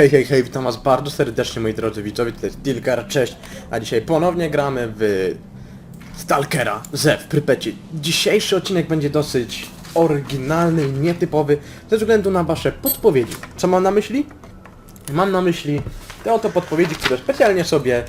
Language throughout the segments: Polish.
Hej, hej, hej, witam was bardzo serdecznie moi drodzy widzowie, to jest Dilgar, cześć, a dzisiaj ponownie gramy w Stalkera Zew Prypeci. Dzisiejszy odcinek będzie dosyć oryginalny i nietypowy ze względu na wasze podpowiedzi. Co mam na myśli? Mam na myśli te oto podpowiedzi, które specjalnie sobie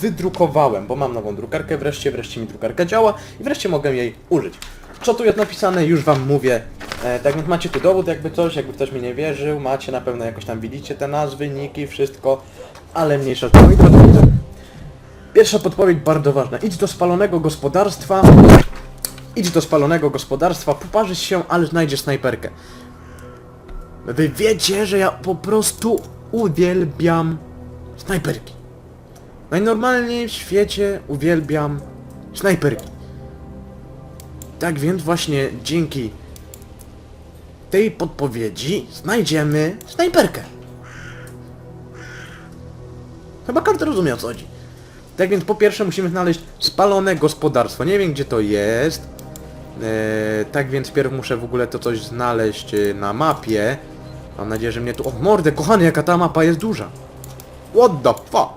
wydrukowałem, bo mam nową drukarkę wreszcie, wreszcie mi drukarka działa i wreszcie mogę jej użyć. Co tu jest napisane, już wam mówię. E, tak więc macie tu dowód, jakby coś, jakby ktoś mi nie wierzył, macie na pewno jakoś tam widzicie te nazwy, niki, wszystko, ale mniejsza to. Pierwsza podpowiedź bardzo ważna. Idź do spalonego gospodarstwa. Idź do spalonego gospodarstwa, poparzysz się, ale znajdziesz snajperkę. Wy wiecie, że ja po prostu uwielbiam snajperki. Najnormalniej w świecie uwielbiam snajperki. Tak więc właśnie dzięki tej podpowiedzi znajdziemy snajperkę. Chyba każdy rozumie o co chodzi. Tak więc po pierwsze musimy znaleźć spalone gospodarstwo. Nie wiem gdzie to jest. Eee, tak więc pierw muszę w ogóle to coś znaleźć e, na mapie. Mam nadzieję, że mnie tu... O mordę, kochany, jaka ta mapa jest duża. What the fuck?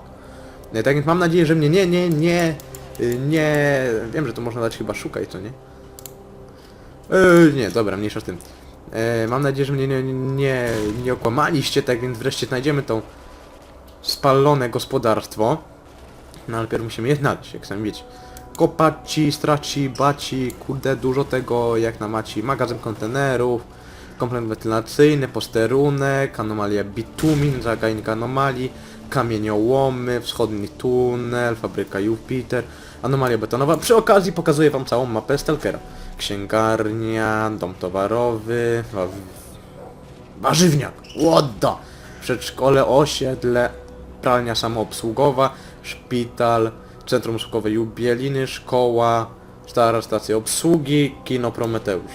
Nie, tak więc mam nadzieję, że mnie nie, nie, nie, y, nie... Wiem, że to można dać chyba szukaj, co nie? Eee, nie, dobra, mniejsza z tym. Eee, mam nadzieję, że mnie nie, nie, nie okłamaliście, tak więc wreszcie znajdziemy tą spalone gospodarstwo. No ale pierw musimy je znaleźć, jak sami wiecie. Kopaci, straci, baci, kurde, dużo tego, jak na maci. Magazyn kontenerów, komplement wentylacyjny, posterunek, anomalia bitumin, zagajnik anomalii, kamieniołomy, wschodni tunel, fabryka Jupiter, anomalia betonowa. Przy okazji pokazuję wam całą mapę Stalkera. Księgarnia, dom towarowy, wa- warzywniak, łoda, przedszkole, osiedle, pralnia samoobsługowa, szpital, centrum usługowe Jubieliny, szkoła, stara stacja obsługi, kino Prometeusz.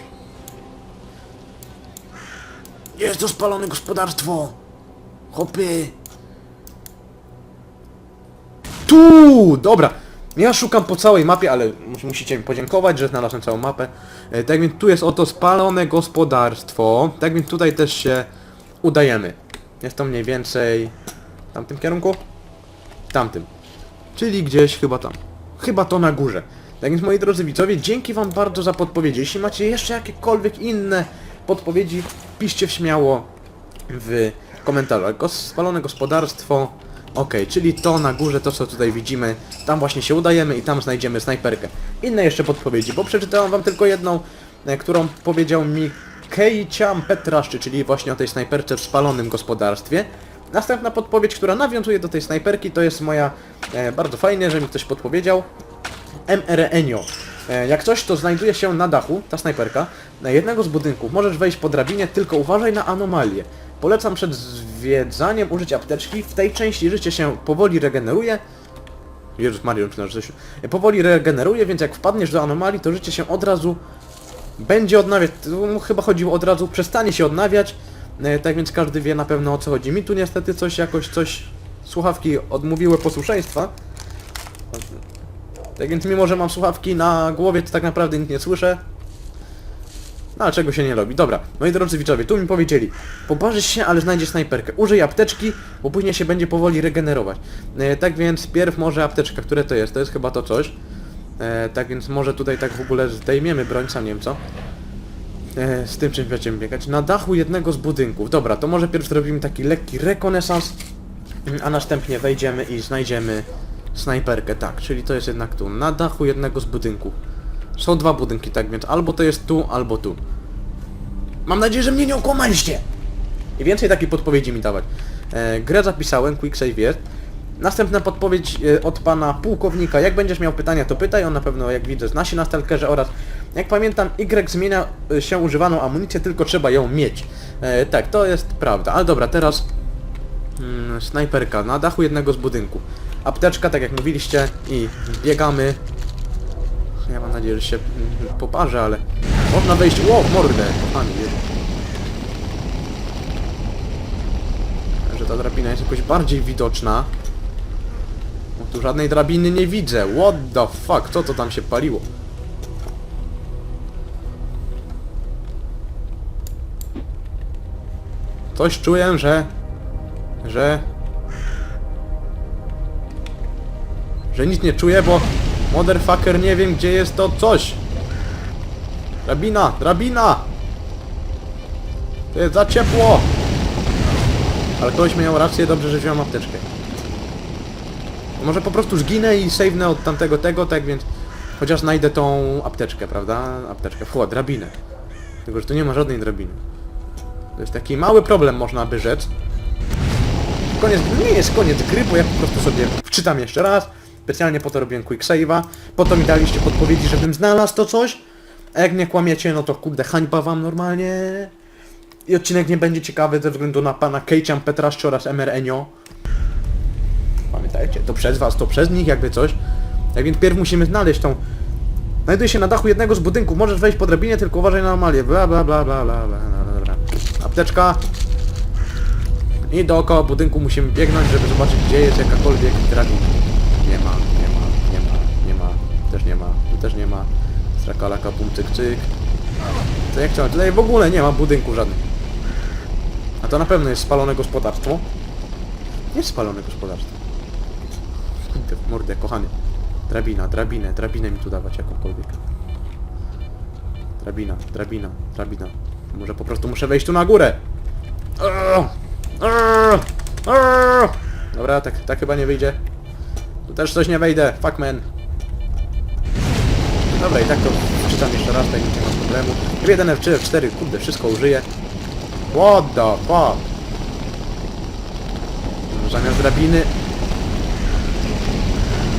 Jest to spalone gospodarstwo! Hopy! Tu! Dobra! Ja szukam po całej mapie, ale mus- musicie mi podziękować, że znalazłem całą mapę. E, tak więc tu jest oto spalone gospodarstwo. Tak więc tutaj też się udajemy. Jest to mniej więcej... W tamtym kierunku? Tamtym. Czyli gdzieś chyba tam. Chyba to na górze. Tak więc moi drodzy widzowie, dzięki wam bardzo za podpowiedzi. Jeśli macie jeszcze jakiekolwiek inne podpowiedzi, piszcie śmiało w komentarzach. Gos spalone gospodarstwo. Okej, czyli to na górze, to co tutaj widzimy, tam właśnie się udajemy i tam znajdziemy snajperkę. Inne jeszcze podpowiedzi, bo przeczytałem wam tylko jedną, e, którą powiedział mi Kejciam Petraszczy, czyli właśnie o tej snajperce w spalonym gospodarstwie. Następna podpowiedź, która nawiązuje do tej snajperki, to jest moja, e, bardzo fajnie, że mi ktoś podpowiedział, MRNio. E, Jak coś, to znajduje się na dachu, ta snajperka, na jednego z budynków. Możesz wejść po drabinie, tylko uważaj na anomalie. Polecam przed zwiedzaniem użyć apteczki. W tej części życie się powoli regeneruje. Jezus Maria, myślałem, że coś... Powoli regeneruje, więc jak wpadniesz do anomalii, to życie się od razu będzie odnawiać. Tu chyba chodziło od razu, przestanie się odnawiać. E, Tak więc każdy wie na pewno o co chodzi. Mi tu niestety coś jakoś, coś... Słuchawki odmówiły posłuszeństwa. Tak więc mimo, że mam słuchawki na głowie, to tak naprawdę nic nie słyszę. Ale czego się nie robi. Dobra, moi drodzy widzowie, tu mi powiedzieli, poparzysz się, ale znajdziesz snajperkę. Użyj apteczki, bo później się będzie powoli regenerować. E, tak więc pierw może apteczka, które to jest? To jest chyba to coś. E, tak więc może tutaj tak w ogóle zdejmiemy broń, sam nie wiem co. E, z tym czymś będziemy biegać. Na dachu jednego z budynków. Dobra, to może pierw zrobimy taki lekki rekonesans, a następnie wejdziemy i znajdziemy snajperkę. Tak, czyli to jest jednak tu. Na dachu jednego z budynków. Są dwa budynki, tak więc albo to jest tu, albo tu. Mam nadzieję, że mnie nie okłamaliście! I więcej takiej podpowiedzi mi dawać. E, grę zapisałem, quick save jest. Następna podpowiedź e, od pana pułkownika. Jak będziesz miał pytania, to pytaj. On na pewno, jak widzę, zna się na stalkerze oraz, jak pamiętam, Y zmienia e, się używaną amunicję, tylko trzeba ją mieć. E, tak, to jest prawda. Ale dobra, teraz mm, snajperka na dachu jednego z budynków. Apteczka, tak jak mówiliście, i biegamy. Ja mam nadzieję, że się mm, poparzę, ale można wejść. Ło, w mordę! Kochany, Jezu. że ta drabina jest jakoś bardziej widoczna. Bo tu żadnej drabiny nie widzę. What the fuck? Co to tam się paliło? Coś czuję, że że... Że nic nie czuję, bo motherfucker nie wiem gdzie jest to coś. Drabina, drabina! To jest za ciepło! Ale ktoś miał rację, dobrze, że wziąłem apteczkę. Może po prostu zginę i save'nę od tamtego tego, tak więc... Chociaż znajdę tą apteczkę, prawda? Apteczkę, wchła, drabinę. Tylko, że tu nie ma żadnej drabiny. To jest taki mały problem, można by rzec. Koniec, nie jest koniec gry, bo ja po prostu sobie wczytam jeszcze raz. Specjalnie po to robiłem quick save'a. Po to mi daliście podpowiedzi, żebym znalazł to coś. A jak nie kłamiecie, no to kurde, hańba wam normalnie. I odcinek nie będzie ciekawy ze względu na pana Kejcian Petraszczo oraz MR Enio. Pamiętajcie, to przez was, to przez nich jakby coś. Tak więc pierw musimy znaleźć tą... Znajduje się na dachu jednego z budynków, możesz wejść po drabinie, tylko uważaj na anomalię. Bla bla bla bla bla bla bla bla. Apteczka. I dookoła budynku musimy biegnąć, żeby zobaczyć gdzie jest jakakolwiek drabina. Nie ma, nie ma, nie ma, nie ma, też nie ma, tu też nie ma. Strakalaka, pum, cyk, cyk. To jak chciałem, tutaj w ogóle nie ma budynków żadnych. A to na pewno jest spalone gospodarstwo. Jest spalone gospodarstwo. Kurde, mordę, kochany. Drabina, drabinę, drabinę mi tu dawać jakąkolwiek. Drabina, drabina, drabina. Może po prostu muszę wejść tu na górę. Dobra, tak, tak chyba nie wyjdzie. Tu też coś nie wejdę, fuck man. Dobra, i tak to czytam jeszcze raz, tak nie ma problemu. F1, F3, F4, kurde, wszystko użyję. What the fuck? Zamiast drabiny...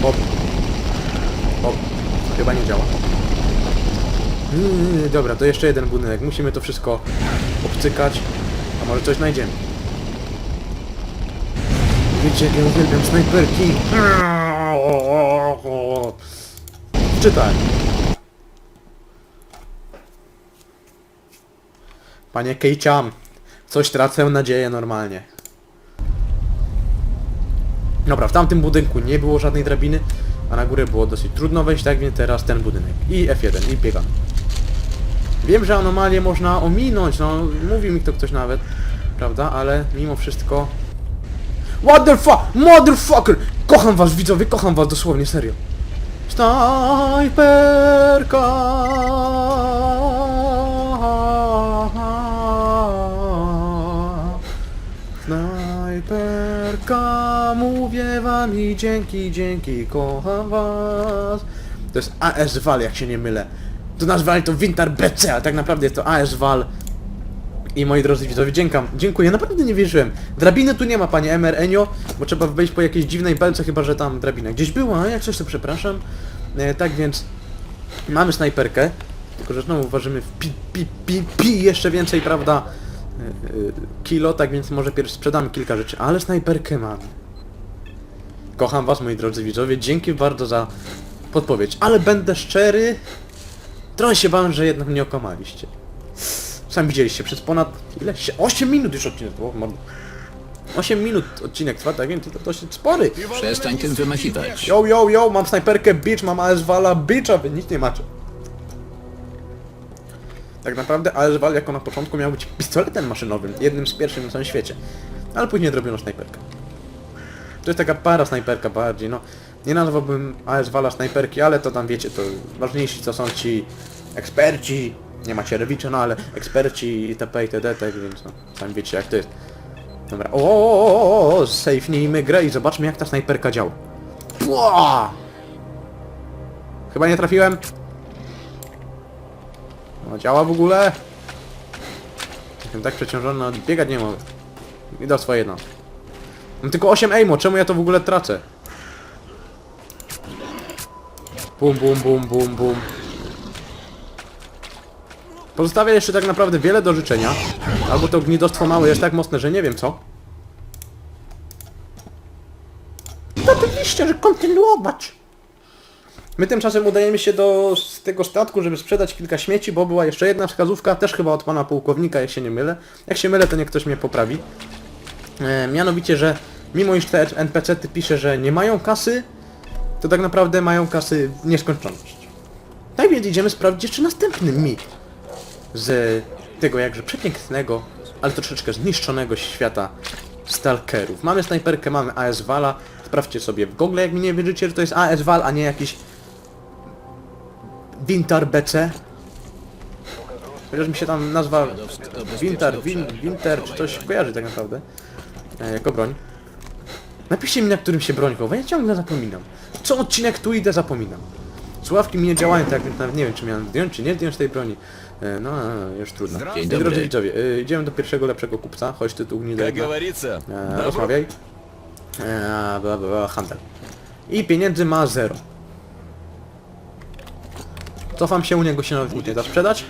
Hop. Hop. Chyba nie działa. Yy, dobra, to jeszcze jeden budynek. Musimy to wszystko obcykać. A może coś znajdziemy. Wiecie, jak ja uwielbiam snajperki. Czytaj. Panie Kejciam, coś tracę nadzieję normalnie. Dobra, w tamtym budynku nie było żadnej drabiny, a na górę było dosyć trudno wejść, tak więc teraz ten budynek. I F1, i biegam. Wiem, że anomalię można ominąć, no mówi mi to ktoś nawet, prawda, ale mimo wszystko... What the fuck? Motherfucker! Kocham was widzowie, kocham was dosłownie, serio. Snajperka! Snajperka, mówię wam i dzięki, dzięki, kocham was. To jest AS Val, jak się nie mylę. To nazwali to Winter BC, a tak naprawdę jest to AS Val. I moi drodzy widzowie, dziękam, dziękuję, naprawdę nie wierzyłem. Drabiny tu nie ma, panie MR Enio, bo trzeba wejść po jakiejś dziwnej belce, chyba że tam drabina gdzieś była, a jak coś to przepraszam. E, tak więc mamy snajperkę, tylko że znowu ważymy w pi, pi, pi, pi jeszcze więcej, prawda, e, e, kilo, tak więc może pierw sprzedamy kilka rzeczy, ale snajperkę mamy. Kocham was, moi drodzy widzowie, dzięki bardzo za podpowiedź, ale będę szczery, trochę się bałem, że jednak mnie okłamaliście. Sam widzieliście, przez ponad ile? Sie- 8 minut już odcinek mordo. 8 minut odcinek trwa, tak więc to dosyć spory. Przestań tym wymachiwać. Yo, yo, yo, mam snajperkę, bitch, mam AS-Vala, bitch, a wy nic nie macie. Tak naprawdę AS-Val jako na początku miał być pistoletem maszynowym, jednym z pierwszych na całym świecie. Ale później zrobiono snajperkę. To jest taka para snajperka bardziej, no. Nie nazwałbym AS-Vala snajperki, ale to tam wiecie, to ważniejsi to są ci eksperci, nie macie rewicze, no ale eksperci itp. itd. tak więc no, sami wiecie jak to jest. Dobra, o, o, o, grę i zobaczmy jak ta snajperka działa. Pła! Chyba nie trafiłem. No działa w ogóle. Jestem tak przeciążony, no, biegać nie mogę. I do swoje jedno. Mam tylko 8 aimo, czemu ja to w ogóle tracę? Bum, bum, bum, bum, bum. Pozostawia jeszcze tak naprawdę wiele do życzenia. Albo to gnidostwo małe jest tak mocne, że nie wiem co. Oczywiście, że kontynuować. My tymczasem udajemy się do tego statku, żeby sprzedać kilka śmieci, bo była jeszcze jedna wskazówka, też chyba od pana pułkownika, jak się nie mylę. Jak się mylę, to niech ktoś mnie poprawi. E, mianowicie, że mimo iż te NPC-ty pisze, że nie mają kasy, to tak naprawdę mają kasy w nieskończoność. Tak więc idziemy sprawdzić jeszcze następny mit z tego jakże przepięknego, ale troszeczkę zniszczonego świata stalkerów. Mamy snajperkę, mamy AS Vala. Sprawdźcie sobie w Google, jak mi nie wierzycie, że to jest AS Val, a nie jakiś Winter BC. Chociaż mi się tam nazwa Winter, win, Winter czy coś kojarzy tak naprawdę. E, jako broń. Napiszcie mi na którym się broń chowa, ja ciągle zapominam. Co odcinek tu idę zapominam. Słuchawki mi nie działają tak, więc nawet nie wiem czy miałem zdjąć, czy nie zdjąć tej broni. E, no, no, już trudno. Dzień Moi dobry. Drodzy widzowie, e, idziemy do pierwszego lepszego kupca, chodź ty tu nie Как говорится, e, добро- rozmawiaj. E, bla, bla, bla, handel. I pieniędzy ma zero. Cofam się, u niego się nawet nikt nie da sprzedać.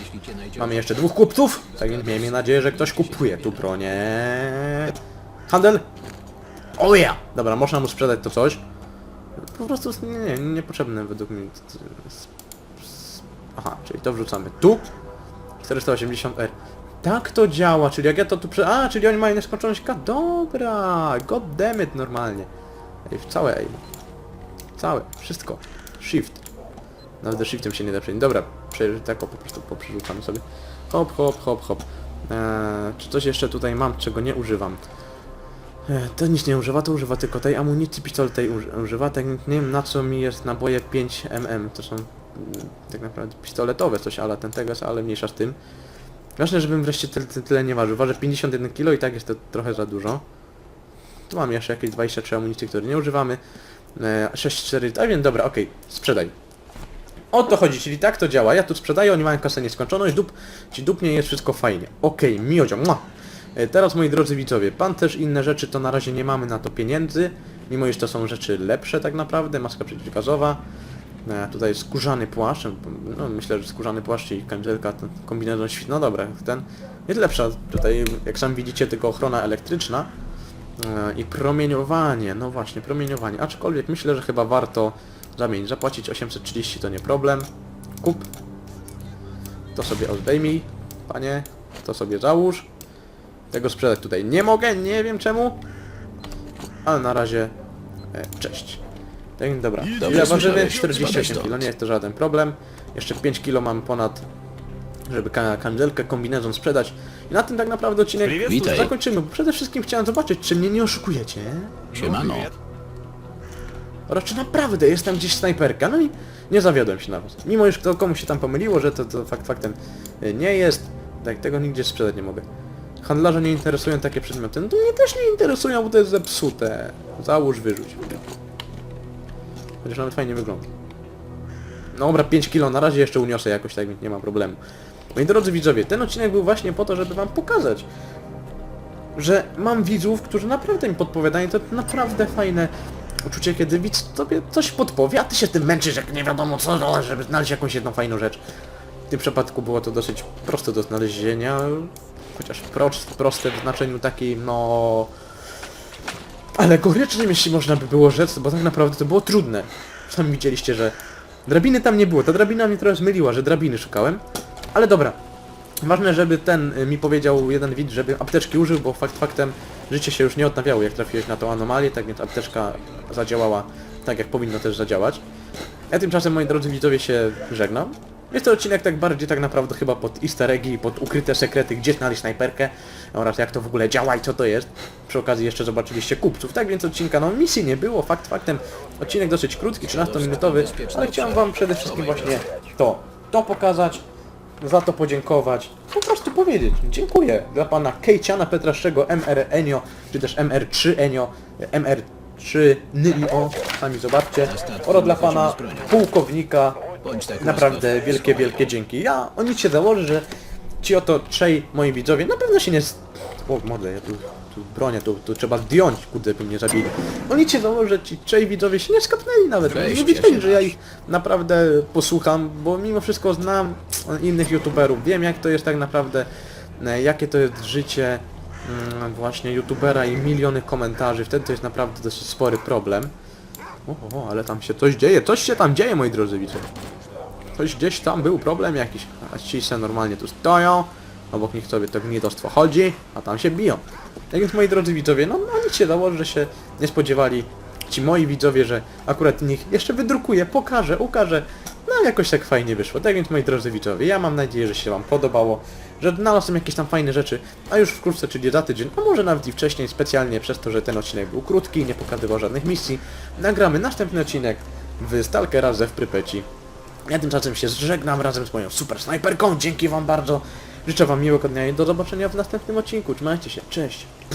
Jeśli cię najdzie... Mamy jeszcze dwóch kupców, tak więc miejmy nadzieję, że ktoś kupuje tu bronię. Handel? O ja! Dobra, można mu sprzedać to coś. Po prostu nie, nie, niepotrzebne według mnie. Aha, czyli to wrzucamy tu. 480R. Tak to działa, czyli jak ja to tu prze... A, czyli oni mają nieskończoność K. Dobra, god damn it, normalnie. Ej, całe, ej. Całe, wszystko. Shift. Nawet ze shiftem się nie da przejść. Dobra, prze... tak po prostu poprzerzucamy sobie. Hop, hop, hop, hop. Eee, czy coś jeszcze tutaj mam, czego nie używam? Eee, to nic nie używa, to używa tylko tej amunicji, pistolet tej uży- używa, tak nie wiem na co mi jest naboje 5mm, to są mm, tak naprawdę pistoletowe coś, ale ten Tegas, ale mniejsza z tym. Ważne, żebym wreszcie tyle, tyle nie ważył. Waży 51 kg i tak jest to trochę za dużo. Tu mam jeszcze jakieś 23 amunicji, które nie używamy. Eee, 6-4, tak więc dobra, okej, sprzedaj. O to chodzi, czyli tak to działa. Ja tu sprzedaję, oni mają kasę nieskończoność, dup, ci dupnie jest wszystko fajnie. Okej, miodzio, mua. E, Teraz moi drodzy widzowie, pan też inne rzeczy to na razie nie mamy na to pieniędzy, mimo iż to są rzeczy lepsze tak naprawdę, maska przeciwgazowa, e, tutaj skórzany płaszcz, no myślę, że skórzany płaszcz i kamizelka, ten kombinezon świt, no dobra, ten jest lepsza, tutaj jak sam widzicie tylko ochrona elektryczna. E, i promieniowanie, no właśnie, promieniowanie, aczkolwiek myślę, że chyba warto zamienić, zapłacić 830 to nie problem, kup, to sobie odejmij, panie, to sobie załóż, tego sprzedać tutaj nie mogę, nie wiem czemu. Ale na razie e, cześć. Tak, dobra. Ile ważymy? 48 kg, nie jest to żaden problem. Jeszcze 5 kg mam ponad, żeby kandelkę, kombinezon sprzedać. I na tym tak naprawdę odcinek Witaj. zakończymy, bo przede wszystkim chciałem zobaczyć, czy mnie nie oszukujecie. Siemano. No, Oraz czy naprawdę jestem gdzieś snajperka, no i nie zawiodłem się na was. Mimo już kto komuś się tam pomyliło, że to, to fakt faktem e, nie jest, tak tego nigdzie sprzedać nie mogę. Handlarze nie interesują takie przedmioty. No to mnie też nie interesują, bo to jest zepsute. Załóż, wyrzuć. Chociaż nawet fajnie wygląda. No dobra, 5 kilo na razie jeszcze uniosę jakoś, tak więc nie ma problemu. Moi drodzy widzowie, ten odcinek był właśnie po to, żeby wam pokazać, że mam widzów, którzy naprawdę mi podpowiadają, to naprawdę fajne uczucie, kiedy widz tobie coś podpowie, a ty się tym męczysz, jak nie wiadomo co, no, żeby znaleźć jakąś jedną fajną rzecz. W tym przypadku było to dosyć proste do znalezienia, chociaż prost, proste w znaczeniu takim, no... alegorycznym, jeśli można by było rzec, bo tak naprawdę to było trudne. Sami widzieliście, że drabiny tam nie było, ta drabina mnie trochę zmyliła, że drabiny szukałem, ale dobra, Ważne, żeby ten y, mi powiedział jeden widz, żeby apteczki użył, bo fakt faktem życie się już nie odnawiało, jak trafiłeś na tą anomalię, tak więc apteczka zadziałała tak, jak powinno też zadziałać. Ja tymczasem, moi drodzy widzowie, się żegnam. Jest to odcinek tak bardziej tak naprawdę chyba pod easter eggi, pod ukryte sekrety, gdzie znaleźć snajperkę oraz jak to w ogóle działa i co to jest. Przy okazji jeszcze zobaczyliście kupców, tak więc odcinka, no misji nie było, fakt faktem. Odcinek dosyć krótki, 13-minutowy, ale chciałem wam przede wszystkim właśnie to, to pokazać, za to podziękować, po prostu powiedzieć dziękuję dla pana Kejciana Petraszczego MR Enio, czy też MR3 Enio, MR3 Nio, sami zobaczcie, oraz dla pana pułkownika, Bądź tak naprawdę łaskaw. wielkie, wielkie dzięki. Ja o nic się założę, że ci oto trzej moi widzowie na pewno się nie... s- O, modlę, ja tu, tu bronię, tu, tu trzeba zdjąć, kurde, by mnie zabili. O nic się założę, że ci trzej widzowie się nie skapnęli nawet, nie wiedzieli, się że ja ich naprawdę posłucham, bo mimo wszystko znam innych youtuberów, wiem jak to jest tak naprawdę, e, jakie to jest życie mm, właśnie youtubera i miliony komentarzy, wtedy to jest naprawdę dosyć spory problem. O, o, ale tam się coś dzieje, coś się tam dzieje, moi drodzy widzowie. Coś gdzieś tam był problem jakiś, a ci se normalnie tu stoją, obok nich sobie to gnidostwo chodzi, a tam się biją. Tak więc moi drodzy widzowie, no, no nic się dało, że się nie spodziewali ci moi widzowie, że akurat nich jeszcze wydrukuję, pokażę, ukażę. No jakoś tak fajnie wyszło. Tak więc moi drodzy widzowie, ja mam nadzieję, że się wam podobało, że znalazłem jakieś tam fajne rzeczy, a już wkrótce, czyli za tydzień, a może nawet i wcześniej, specjalnie przez to, że ten odcinek był krótki i nie pokazywał żadnych misji, nagramy następny odcinek w Stalkera ze w Prypeci. Ja tymczasem się żegnam razem z moją super snajperką, dzięki wam bardzo. Życzę wam miłego dnia i do zobaczenia w następnym odcinku. Trzymajcie się, cześć!